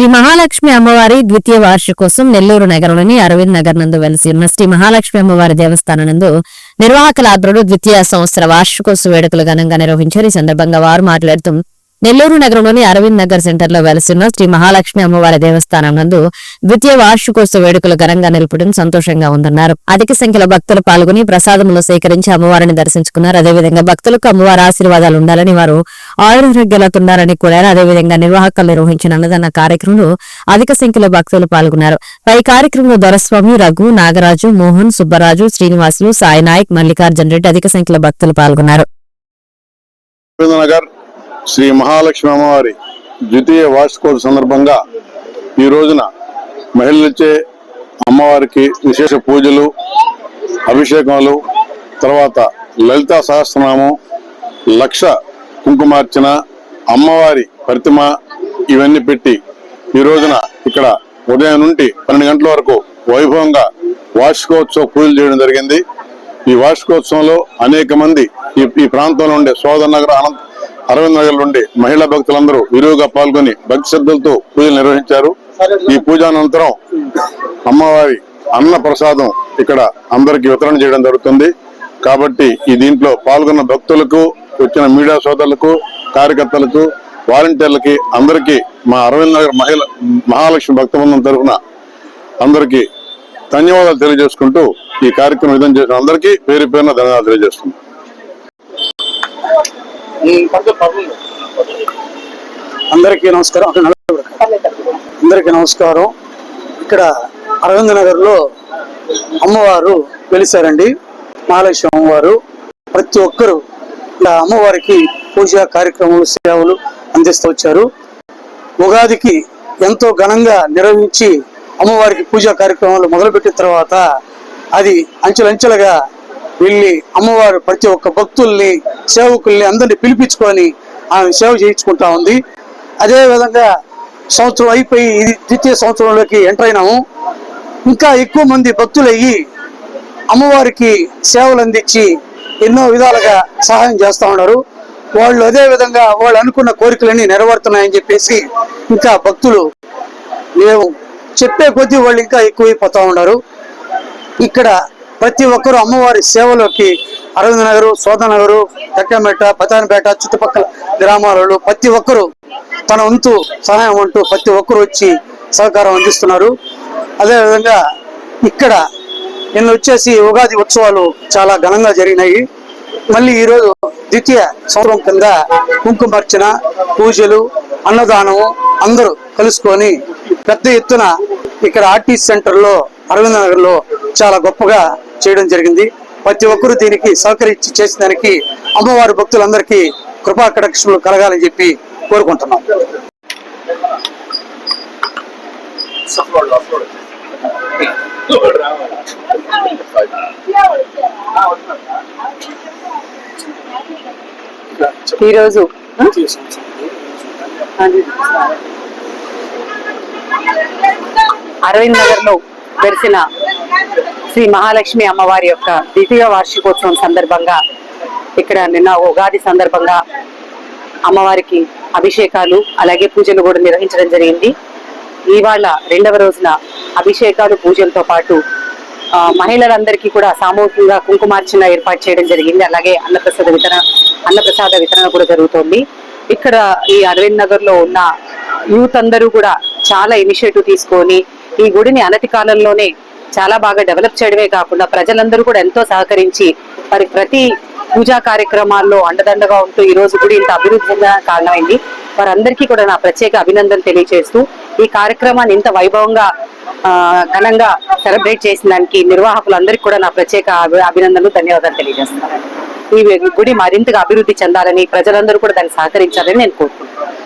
శ్రీ మహాలక్ష్మి అమ్మవారి ద్వితీయ వార్షికోత్సవం నెల్లూరు నగరంలోని అరవింద్ నగర్ నందు వెలిసి ఉన్న శ్రీ మహాలక్ష్మి అమ్మవారి దేవస్థానం నందు నిర్వాహకుల ఆధ్వర్యంలో ద్వితీయ సంవత్సర వార్షికోత్సవ వేడుకలు ఘనంగా నిర్వహించారు. ఈ సందర్భంగా వారు మాట్లాడుతూ నెల్లూరు నగరంలోని అరవింద్ నగర్ సెంటర్లో వెలసిన శ్రీ మహాలక్ష్మి అమ్మవారి దేవస్థానం నందు ద్వితీయ వార్షికోత్సవ వేడుకలు ఘనంగా నిలపడం సంతోషంగా ఉందన్నారు. అధిక సంఖ్యలో భక్తులు పాల్గొని ప్రసాదములు సేకరించి అమ్మవారిని దర్శించుకున్నారు. అదేవిధంగా భక్తులకు అమ్మవారి ఆశీర్వాదాలు ఉండాలని వారు ఆయుర్వేగాలతో కోరారు అదేవిధంగా నిర్వాహకులు నిర్వహించిన అన్నదాన కార్యక్రమంలో అధిక సంఖ్యలో భక్తులు పాల్గొన్నారు. పై కార్యక్రమంలో దొరస్వామి రఘు నాగరాజు మోహన్ సుబ్బరాజు శ్రీనివాసులు సాయినాయక్ మల్లికార్జున్ రెడ్డి అధిక సంఖ్యలో భక్తులు పాల్గొన్నారు. శ్రీ మహాలక్ష్మి అమ్మవారి ద్వితీయ వార్షికోత్సవ సందర్భంగా ఈ రోజున మహిళలచే అమ్మవారికి విశేష పూజలు అభిషేకాలు తర్వాత లలితా సహస్రనామం లక్ష కుంకుమార్చన అమ్మవారి ప్రతిమ ఇవన్నీ పెట్టి ఈ రోజున ఇక్కడ ఉదయం నుండి పన్నెండు గంటల వరకు వైభవంగా వార్షికోత్సవ పూజలు చేయడం జరిగింది. ఈ వార్షికోత్సవంలో అనేక మంది ఈ ఈ ప్రాంతంలో ఉండే సోదర నగర అనంత అరవింద్ నగర్ నుండి మహిళా భక్తులందరూ విరివిగా పాల్గొని భక్తి శ్రద్ధలతో పూజలు నిర్వహించారు. ఈ పూజానంతరం అమ్మవారి అన్న ప్రసాదం ఇక్కడ అందరికి వితరణ చేయడం జరుగుతుంది. కాబట్టి ఈ దీంట్లో పాల్గొన్న భక్తులకు వచ్చిన మీడియా సోదరులకు కార్యకర్తలకు వాలంటీర్లకి అందరికీ మా అరవింద్ నగర్ మహిళ మహాలక్ష్మి భక్త బృందం తరఫున అందరికీ ధన్యవాదాలు తెలియజేసుకుంటూ ఈ కార్యక్రమం విధం చేసిన అందరికీ పేరు పేరున ధన్యవాదాలు తెలియజేస్తున్నాం. అందరికీ నమస్కారం. అందరికీ నమస్కారం. ఇక్కడ అరవింద్ నగర్లో అమ్మవారు వెలిసారండి మహాలక్ష్మి అమ్మవారు. ప్రతి ఒక్కరు ఇలా అమ్మవారికి పూజా కార్యక్రమాలు సేవలు అందిస్తూ వచ్చారు. ఉగాదికి ఎంతో ఘనంగా నిర్వహించి అమ్మవారికి పూజా కార్యక్రమాలు మొదలుపెట్టిన తర్వాత అది అంచెలంచెలుగా వెళ్ళి అమ్మవారు ప్రతి ఒక్క భక్తుల్ని సేవకుల్ని అందరిని పిలిపించుకొని ఆమె సేవ చేయించుకుంటా ఉంది. అదేవిధంగా సంవత్సరం అయిపోయి ఇది ద్వితీయ సంవత్సరంలోకి ఎంటర్ అయినాము. ఇంకా ఎక్కువ మంది భక్తులు అయ్యి అమ్మవారికి సేవలు అందించి ఎన్నో విధాలుగా సహాయం చేస్తూ ఉన్నారు. వాళ్ళు అదే విధంగా వాళ్ళు అనుకున్న కోరికలన్నీ నెరవేరుతున్నాయని చెప్పేసి ఇంకా భక్తులు మేము చెప్పే కొద్దీ వాళ్ళు ఇంకా ఎక్కువైపోతూ ఉన్నారు. ఇక్కడ ప్రతి ఒక్కరు అమ్మవారి సేవలోకి అరవింద్ నగరు సోద నగరు కట్టమేట చుట్టుపక్కల గ్రామాలలో ప్రతి ఒక్కరు తన వంతు సహాయం అంటూ ప్రతి ఒక్కరు వచ్చి సహకారం అందిస్తున్నారు. అదేవిధంగా ఇక్కడ నిన్న వచ్చేసి ఉగాది ఉత్సవాలు చాలా ఘనంగా జరిగినాయి. మళ్ళీ ఈరోజు ద్వితీయ సంవత్సరం కింద కుంకుమార్చన పూజలు అన్నదానము అందరూ కలుసుకొని పెద్ద ఎత్తున ఇక్కడ ఆర్టీ సెంటర్లో అరవింద నగర్లో చాలా గొప్పగా చేయడం జరిగింది. ప్రతి ఒక్కరూ దీనికి సహకరించి చేసిన దానికి అమ్మవారి భక్తులందరికీ కృపా కటాక్షములు కలగాలని చెప్పి కోరుకుంటున్నాం. ఈరోజు అరవింద్ నగర్లో వెలిసిన శ్రీ మహాలక్ష్మి అమ్మవారి యొక్క ద్వితీయ వార్షికోత్సవం సందర్భంగా ఇక్కడ నిన్న ఉగాది సందర్భంగా అమ్మవారికి అభిషేకాలు అలాగే పూజలు కూడా నిర్వహించడం జరిగింది. ఇవాళ రెండవ రోజున అభిషేకాలు పూజలతో పాటు మహిళలందరికీ కూడా సామూహికంగా కుంకుమార్చన ఏర్పాటు చేయడం జరిగింది. అలాగే అన్నప్రసాద వితరణ అన్నప్రసాద వితరణ కూడా జరుగుతోంది. ఇక్కడ ఈ అరవింద్ నగర్లో ఉన్న యూత్ అందరూ కూడా చాలా ఇనిషియేటివ్ తీసుకొని ఈ గుడిని అనతి కాలంలోనే చాలా బాగా డెవలప్ చేయడమే కాకుండా ప్రజలందరూ కూడా ఎంతో సహకరించి మరి ప్రతి పూజా కార్యక్రమాల్లో అండదండగా ఉంటూ ఈ రోజు గుడి ఇంత అభివృద్ధి కారణమైంది. వారందరికీ కూడా నా ప్రత్యేక అభినందనలు తెలియజేస్తూ ఈ కార్యక్రమాన్ని ఇంత వైభవంగా ఘనంగా సెలబ్రేట్ చేసిన దానికి నిర్వాహకులందరికీ కూడా నా ప్రత్యేక అభి- అభినందనలు ధన్యవాదాలు తెలియజేస్తున్నాను. ఈ గుడి మరింతగా అభివృద్ధి చెందాలని ప్రజలందరూ కూడా దాన్ని సహకరించాలని నేను కోరుకుంటున్నాను.